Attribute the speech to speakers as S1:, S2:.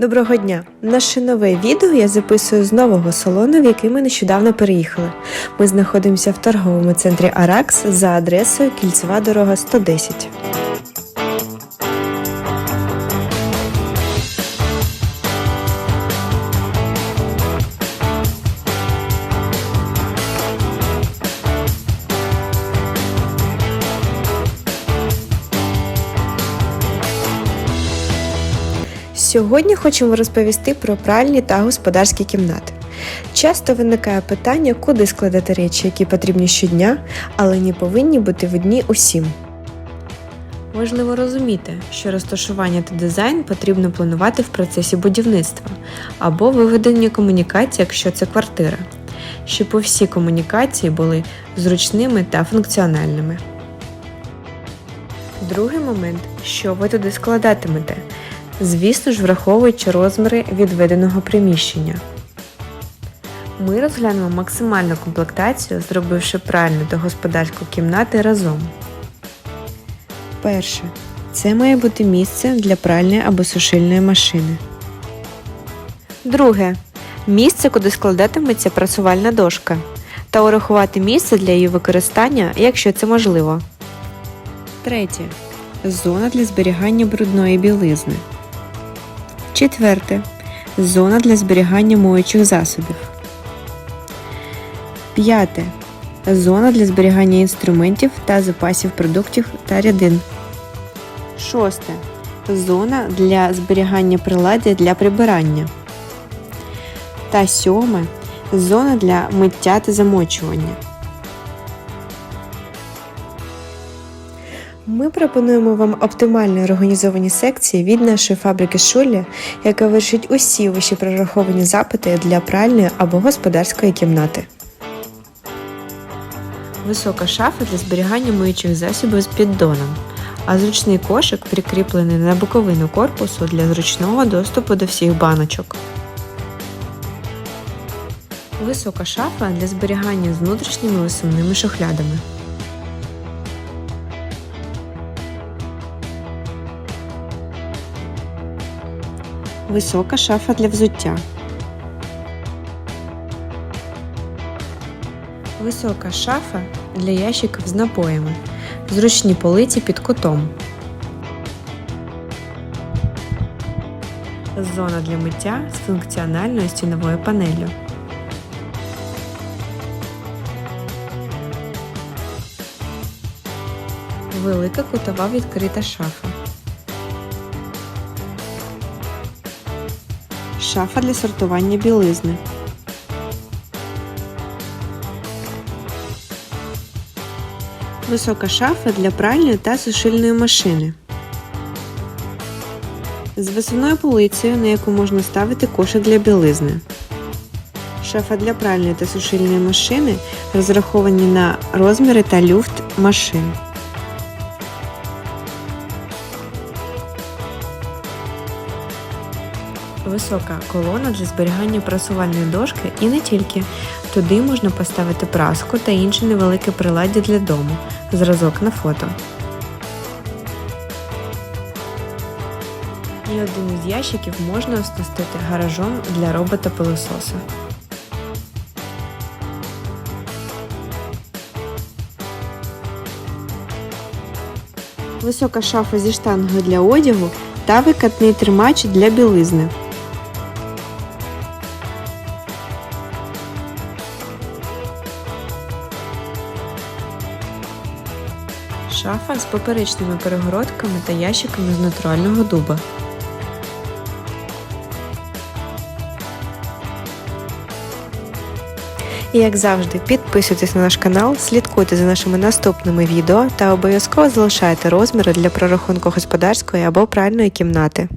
S1: Доброго дня! Наше нове відео я записую з нового салону, в який ми нещодавно переїхали. Ми знаходимося в торговому центрі Аракс за адресою Кільцева дорога 110. Сьогодні хочемо розповісти про пральні та господарські кімнати. Часто виникає питання, куди складати речі, які потрібні щодня, але не повинні бути видні усім. Важливо розуміти, що розташування та дизайн потрібно планувати в процесі будівництва або виведення комунікацій, якщо це квартира, щоб усі комунікації були зручними та функціональними. Другий момент, що ви туди складатимете, звісно ж, враховуючи розміри відведеного приміщення. Ми розглянемо максимальну комплектацію, зробивши пральну та господарську кімнати разом. Перше. Це має бути місце для пральної або сушильної машини. Друге. Місце, куди складатиметься прасувальна дошка. Та урахувати місце для її використання, якщо це можливо. Третє. Зона для зберігання брудної білизни. Четверте. Зона для зберігання моючих засобів. П'яте. Зона для зберігання інструментів та запасів продуктів та рядин. Шосте. Зона для зберігання приладдя для прибирання. Та сьоме. Зона для миття та замочування. Ми пропонуємо вам оптимально організовані секції від нашої фабрики Шулі, яка вирішить усі вищі прораховані запити для пральної або господарської кімнати. Висока шафа для зберігання миючих засобів з піддоном, а зручний кошик прикріплений на боковину корпусу для зручного доступу до всіх баночок. Висока шафа для зберігання з внутрішніми висувними шухлядами. Висока шафа для взуття. Висока шафа для ящиків з напоями. Зручні полиці під кутом. Зона для миття з функціональною стіновою панеллю. Велика кутова відкрита шафа. Шафа для сортування білизни. Висока шафа для пральної та сушильної машини. З висувною полицею, на яку можна ставити кошик для білизни. Шафа для пральної та сушильної машини розраховані на розміри та люфт машин. Висока колона для зберігання прасувальної дошки і не тільки. Туди можна поставити праску та інше невелике приладдя для дому. Зразок на фото. І один із ящиків можна оснастити гаражом для робота пилососа. Висока шафа зі штангою для одягу та викатний тримач для білизни. Шафа з поперечними перегородками та ящиками з натурального дуба. І як завжди, підписуйтесь на наш канал, слідкуйте за нашими наступними відео та обов'язково залишайте розміри для прорахунку господарської або пральної кімнати.